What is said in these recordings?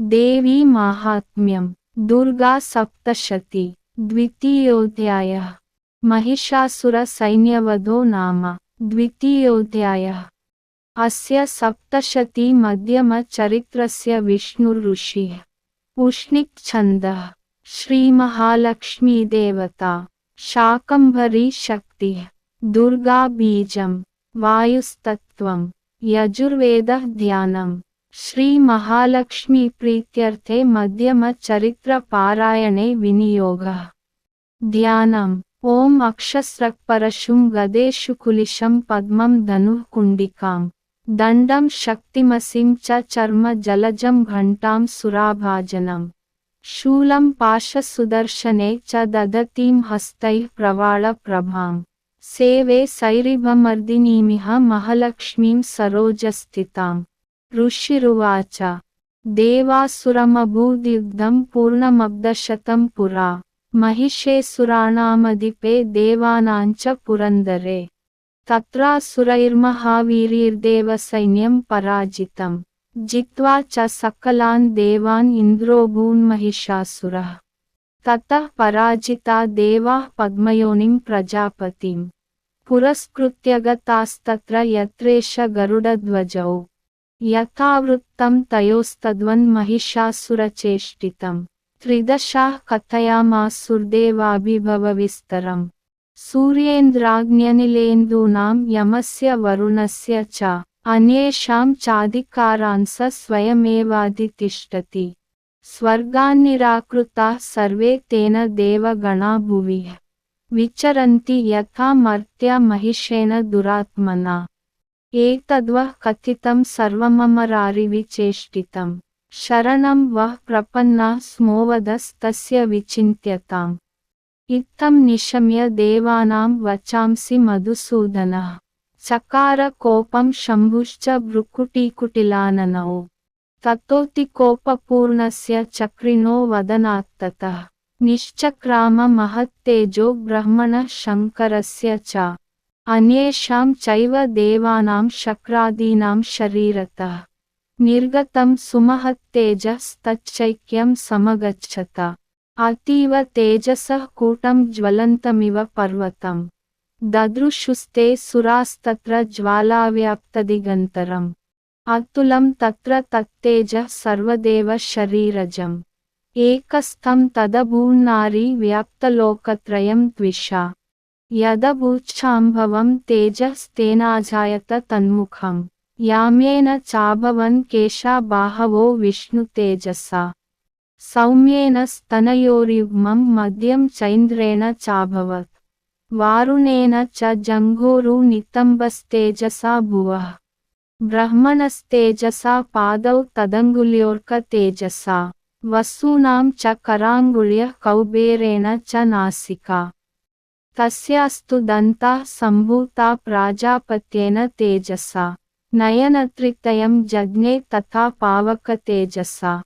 देवी माहात्म्यं दुर्गा सप्तशती, द्वितीयोऽध्यायः। महिषासुरसैन्यवधो नाम, द्वितीयोऽध्यायः। अस्य सप्तशती मध्यमचरित्रस्य विष्णुऋषिः। उष्णिक्छन्दः, श्रीमहालक्ष्मीदेवता शाकम्भरी शक्तिः दुर्गाबीजं, वायुस्तत्त्वं यजुर्वेदः ध्यानम् श्रीमहालक्ष्मीप्रीत्यर्थे मध्यमचरित्रपारायणे विनियोगः। ध्यानम्। ॐ अक्षस्रक्परशुं गदेषु कुलिशं पद्मं धनुः कुण्डिकां दण्डं शक्तिमसिं च चर्म जलजं घण्टां सुराभाजनम्। शूलं पाशसुदर्शने च ददतीं हस्तैः प्रवाळप्रभाम् सेवे सैरिभमर्दिनीमिह महलक्ष्मीं सरोजस्थिताम्। ऋषिरुवाच। देवासुरमभूद्युग्धं पूर्णमब्दशतं पुरा। महिषेसुराणामधिपे देवानाञ्च पुरन्दरे। तत्रासुरैर्महावीर्यैर्देवसैन्यं पराजितं जित्वा च सकलान् देवान् इन्द्रोऽभून्महिषासुरः ततः पराजिता देवाः पद्मयोनिं प्रजापतिं पुरस्कृत्य गतास्तत्र यत्रेष गरुडध्वजौ यथावृत्तं तयोस्तद्वन्महिषासुरचेष्टितम् त्रिदशाः कथयामासुर्देवाभिभवविस्तरम् सूर्येन्द्राग्न्यनिलेन्दूनां यमस्य वरुणस्य च अन्येषां चाधिकारान् स स्वयमेवाधितिष्ठति स्वर्गान्निराकृताः सर्वे तेन देवगणा भुवि विचरन्ति यथा मर्त्या महिषेण दुरात्मना ఏతద్వః కథితం సర్వమమరారివి చేష్టితం. శరణం వః ప్రపన్నా స్మోవదస్తస్య విచింత్యతాం. ఇత్తం నిశమ్య దేవానాం వచాంసి మధుసూదనః. చకార కోపం శంభుశ్చ భృకుటీకుటిలాననౌ. తతోతికోపూర్ణస్య చక్రిణో వదనాత్తత. నిశ్చక్రామ మహత్తేజో బ్రహ్మణ శంకరస్య చ. అన్యేషాం చైవ దేవానాం శక్రాదీనాం శరీరత. నిర్గతం సుమహత్తేజస్తైక్యం సమగచ్చత. అతీవ తేజస కూటం జ్వలంతమివ పర్వతం. దదృశుస్తే సురాస్తత్ర జ్వాలావ్యాప్తదిగంతరం. అతులం తత్ర తత్తేజ సర్వదేవ శరీరజం. ఏకస్థం తదభూన్నారి వ్యాప్తలోకత్రయం ద్విషా. యదభూచ్ఛాంభవం తేజస్తేనాజాయత తన్ముఖం. యామ్యేన చాభవన్ కేశా బాహవో విష్ణు తేజసా. సౌమ్యేన స్తనయోరిమం మద్యం చైంద్రేణ చాభవత్. వారుణేన చ జంఘోరు నితంబస్తేజసా భువ. బ్రహ్మణస్తేజసా పాదౌ తదంగుల్యోర్క తేజసా. వస్తూనాం చ కరాంగుళ్య కౌబేరేణ చ నాసికా. तस्यास्तु दन्ताः सम्भूता प्राजापत्येन तेजसा। नयनत्रितयं जज्ञे तथा पावकतेजसा।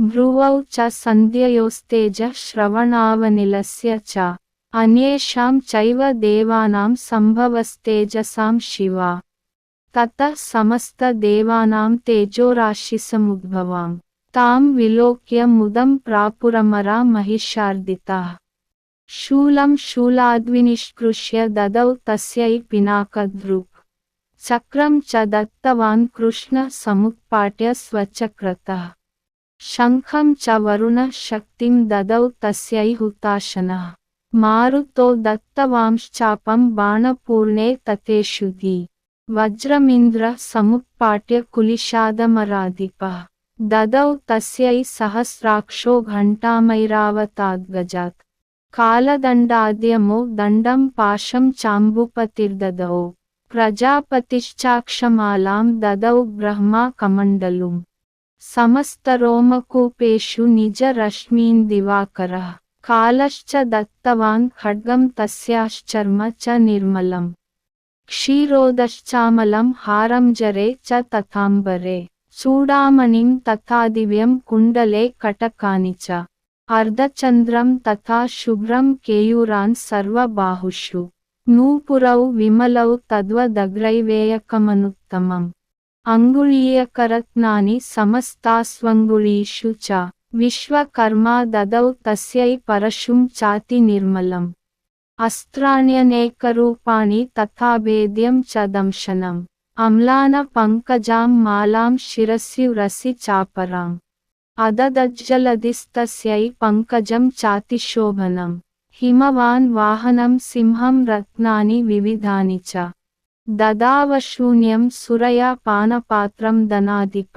भ्रुवौ च सन्ध्ययोस्तेजः श्रवणावनिलस्य च। अन्येषां चैव देवानां सम्भवस्तेजसां शिवा। ततः समस्तदेवानां तेजोराशिसमुद्भवाम्। तां विलोक्य मुदं प्रापुरमरा महिषार्दिताः। शूलं शूलाद्विनिष्कृष्य ददौ तस्यै पिनाकदृक् चक्रं च दत्तवान् कृष्णः समुत्पाट्य स्वचक्रतः। शङ्खं च वरुणः शक्तिं ददौ तस्यै हुताशनः। मारुतो दत्तवांश्चापं बाणपूर्णे ततेषुधि। वज्रमिन्द्रः समुत्पाट्य कुलिशादमराधिपः। ददौ तस्यै सहस्राक्षो घण्टामैरावताद्गजात्। కాలదండాద్యమో దండం పాశం చాంబుపతిర్దదౌ ప్రజాపతిశ్చాక్షమాలాం దదౌ బ్రహ్మా కమండలుం సమస్తరోమకూపేషు నిజ రశ్మీన్ దివాకర కాలశ్చ దత్తవాన్ ఖడ్గం తస్యాశ్చర్మ చ నిర్మలం క్షీరోదశ్చామలం హారంజరే చ తథాంబరే చూడామణిం తథా దివ్యం కుండలే కటకాని చ అర్ధచంద్రం తథా శుభ్రం కేయూరాన్ సర్వబాహుషు. నూపురౌ విమలౌ తద్వదగ్రైవేయకమనుత్తమం. అంగుళీయకరత్నాని సమస్తాస్వంగుళీషు చ. విశ్వకర్మా దదౌ తస్యై పరశుం చాతి నిర్మలం. అస్త్రాణ్యనేకరూపాణి తథాభేద్యం చ దంశనం. అమ్లాన పంకజాం మాలాం శిరస్యురసి చాపరాం. అదదజ్జలదిస్తస్యై పంకజం చాతిశోభనం హిమవాన్ వాహనం సింహం రత్నాని వివిధాని చ. దదావశూన్యం సురయా పానపాత్రం ధనాధిప.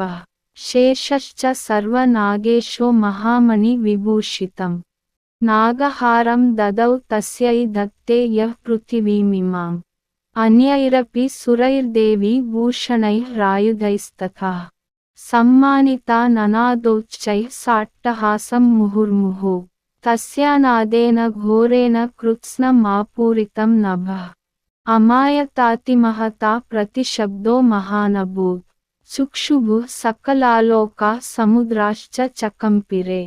శేషశ్చ సర్వనాగేశో మహామణి విభూషితం. నాగహారం దదౌ తస్యై దత్తే యః పృథివీమిమాం. అన్యైరపి సురైర్దేవి భూషణైః రాయుధైస్తథా. ननादोच्चैः साट्टहासं मुहुर्मुहुः तस्यानादेन घोरेण कृत्स्नमापूरितं नभः अमायतातिमहता प्रतिशब्दो महानभूत् चुक्षुभुः सकलालोका समुद्राश्च चकम्पिरे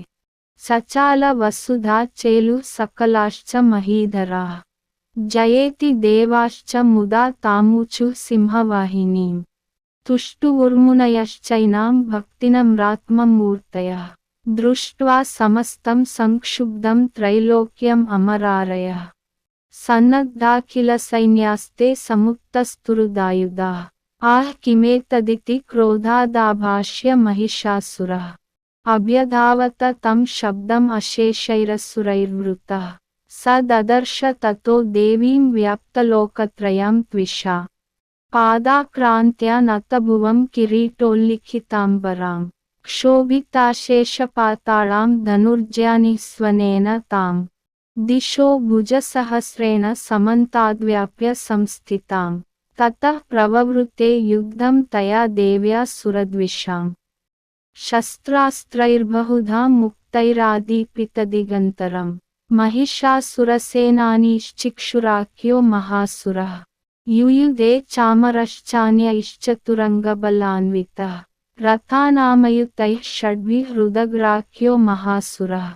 सचालवसुधा चेलु सकलाश्च महीधराः जयेति देवाश्च मुदा तामुचु सिंहवाहिनीम् तुष्टुवुर्मुनयश्चैनां भक्तिनम्रात्ममूर्तयः दृष्ट्वा समस्तं संक्षुब्धं त्रैलोक्यम् अमरारयः सन्नद्धाखिलसैन्यास्ते समुक्तस्तुरुदायुधाः आह किमेतदिति क्रोधादाभाष्य महिषासुरः अभ्यधावत तं शब्दम् अशेषैरसुरैर्वृतः स ददर्श ततो देवीं व्याप्तलोकत्रयं त्विषा पादाक्रान्त्या नतभुवं किरीटोल्लिखिताम्बरां, क्षोभिताशेषपाताळां धनुर्ज्यानिस्वनेन ताम् दिशो भुजसहस्रेण समन्ताद्व्याप्य संस्थितां, ततः प्रववृते युद्धं तया देव्या सुरद्विषाम् शस्त्रास्त्रैर्बहुधा मुक्तैरादीपितदिगन्तरम् महिषासुरसेनानीश्चिक्षुराख्यो महासुरः। युयुधे चामरश्चान्यैश्चतुरङ्गबलान्वितः रथानामयुतैः षड्भिः हृदग्राख्यो महासुरः।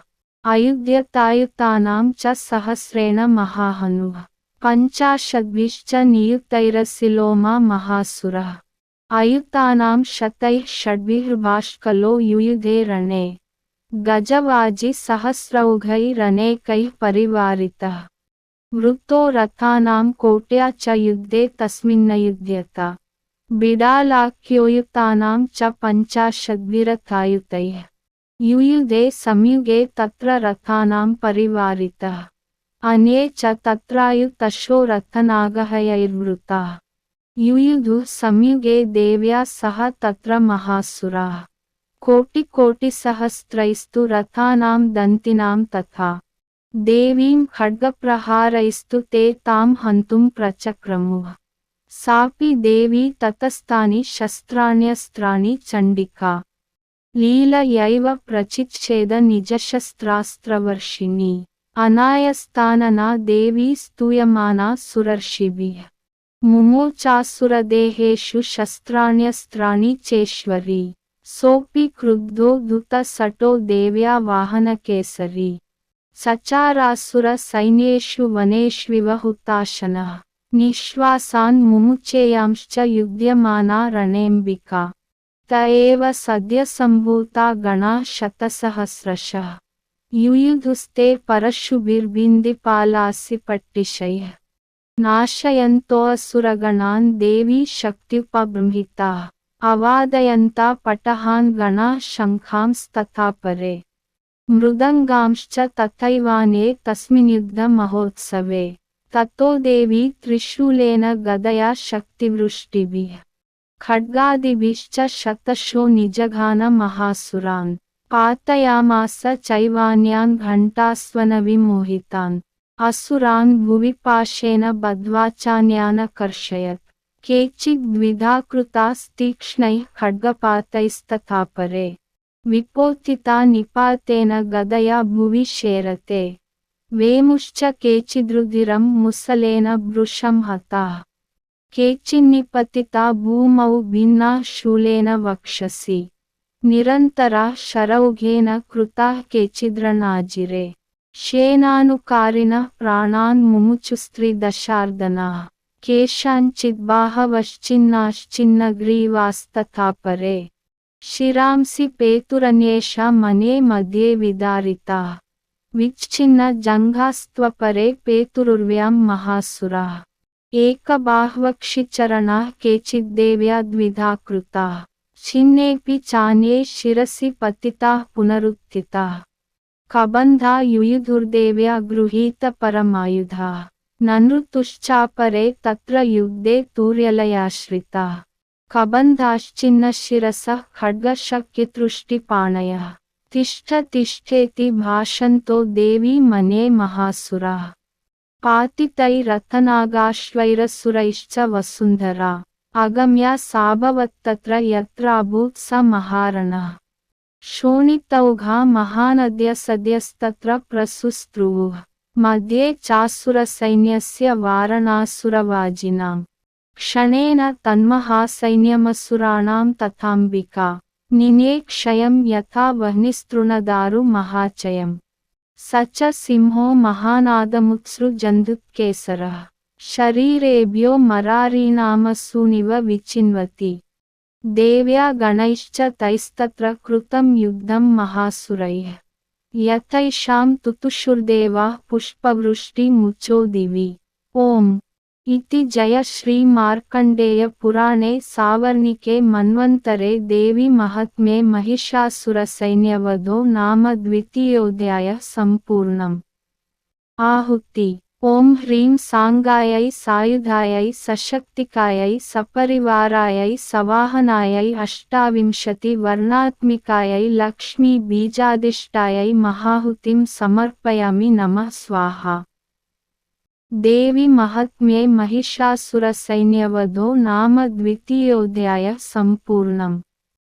अयुध्यतायुतानां च सहस्रेण महाहनुः। पञ्चाशद्भिश्च नियुतैरसिलोमा महासुरः। अयुतानां शतैः षड्भिर्भाष्कलो युयुधे रणे। गजवाजिसहस्रौघैरनेकैः परिवारितः। वृत्तो रथानां कोट्या च युद्धे तस्मिन्नयुध्यत बिडालाख्योयुतानां च पञ्चाशद्भिरथायुतैः युयुधे संयुगे तत्र रथानां परिवारितः। अन्ये च रथनागहयैर्वृताः युयुधुः संयुगे देव्या सह तत्र महासुराः। कोटिकोटिसहस्रैस्तु रथानां दन्तिनां तथा। దేవీం ఖడ్గప్రహారైస్తు తే తాం హంతుం ప్రచక్రము. సాపి దేవీ తతస్థాని శస్త్రాణ్యస్త్రాని చండికా. లీల యైవ ప్రచిచ్ఛేద నిజశస్త్రాస్త్రవర్షిణి. అనాయస్థాననా దేవీ స్తూయమానా సురర్షిభి. ముమోచాసురదేహేషు శస్త్రాణ్యస్త్రాణి చేశ్వరి. సోపి క్రుద్ధో దుత సటో దేవ్యా వాహనకేసరి वाहनकेसरी सचारासुरसैन्येषु वनेष्विव हुताशनः निःश्वासान् मुमुचेयांश्च युध्यमाना रणेऽम्बिका त एव सद्यसम्भूता गणाः शतसहस्रशः युयुधुस्ते परशुभिर्बिन्दिपालासि पट्टिशैः नाशयन्तोऽसुरगणान् देवी शक्त्युपबृंहिताः अवादयन्ता पटहान् गणाः शङ्खांस्तथा परे मृदङ्गांश्च तथैवाने तस्मिन्युद्धमहोत्सवे। ततो देवी त्रिशूलेन गदया शक्तिवृष्टिभिः। खड्गादिभिश्च शतशो निजघान महासुरान् पातयामास चैवान्यान् घण्टास्वनविमोहितान्। असुरान् भुवि पाशेन बद्ध्वा चान्यानकर्षयत् केचिद्विधा कृतास्तीक्ष्णैः खड्गपातैस्तथा परे ವಿಪೋಚಿತಾ ನಿಪಾತೇನ ಗದಯ ಭುವಿ ಶೇರತೆ. ವೇಮುಶ್ಚ ಕೇಚಿದೃಧಿರಂ ಮುಸಲೇನ ಭೃಶಂ ಹತಃ. ಕೇಚಿನ್ನಿಪತಿತಾ ಭೂಮೌ ಭಿನ್ನಾ ಶೂಲೇನ ವಕ್ಷಸಿ. ನಿರಂತರ ಶರೌಘೇನ ಕೃತ ಕೇಚಿದ್ರನಾಜಿರೆ. ಶೇನಾನುಕಾರಿನ ಪ್ರಾಣಾನ್ ಮುಮುಚುಸ್ತ್ರಿ ದಶಾರ್ದನಾ. ಕೇಶಾಂಚಿದ್ಬಾಹವಶ್ಚಿನ್ನಾಶ್ಚಿನ್ನಗ್ರೀವಾಸ್ತಥಾಪರೆ शिरांसि पेतुरन्येषा मने मध्ये विदारिता विच्छिन्नजङ्घास्त्वपरे पेतुरुर्व्यां महासुराः एकबाह्वक्षिचरणाः केचिद्देव्या द्विधा कृताः छिन्नेऽपि चान्ये शिरसि पतिताः पुनरुत्थिताः कबन्धा युयुधुर्देव्या गृहीतपरमायुधाः ननृतुश्चापरे तत्र युद्धे तूर्यलयाश्रिताः कबन्धाश्चिन्नशिरसः खड्गशक्यतृष्टिपाणयः तिष्ठ तिष्ठेति भाषन्तो देवी मने महासुराः। पातितैरथनागाश्वैरसुरैश्च वसुन्धरा। अगम्या साभवत्तत्र यत्राभूत् स महारणः। शोणितौघा महानद्य सद्यस्तत्र प्रसुस्त्रुवुः मध्ये चासुरसैन्यस्य वारणासुरवाजिनाम्। क्षणेन तन्महासैन्यमसुराणां तथाम्बिका। निने क्षयं यथा वह्निस्तृणदारु महाचयम्। स च सिंहो महानादमुत्सृजन्धुकेसरः शरीरेभ्यो मरारीणामसूनिव विचिन्वति। देव्या गणैश्च तैस्तत्र कृतं युद्धं महासुरैः। यथैषां तुतुषुर्देवाः पुष्पवृष्टिमुचो दिवि। ॐ इति जय श्रीमार्कण्डेयपुराणे सावर्णिके मन्वन्तरे देवी महात्म्ये महिषासुरसैन्यवधो नाम द्वितीयोऽध्यायः सम्पूर्णम्। आहुति। ॐ ह्रीं साङ्गायै सायुधायै सशक्तिकायै सपरिवारायै सवाहनायै अष्टाविंशतिवर्णात्मिकायै लक्ष्मीबीजादिष्टायै महाहुतिं समर्पयामि नमः स्वाहा। దేవి మహత్మ్యై మహిషాసుర సైన్యవధో నామ ద్వితీయోధ్యాయ సంపూర్ణం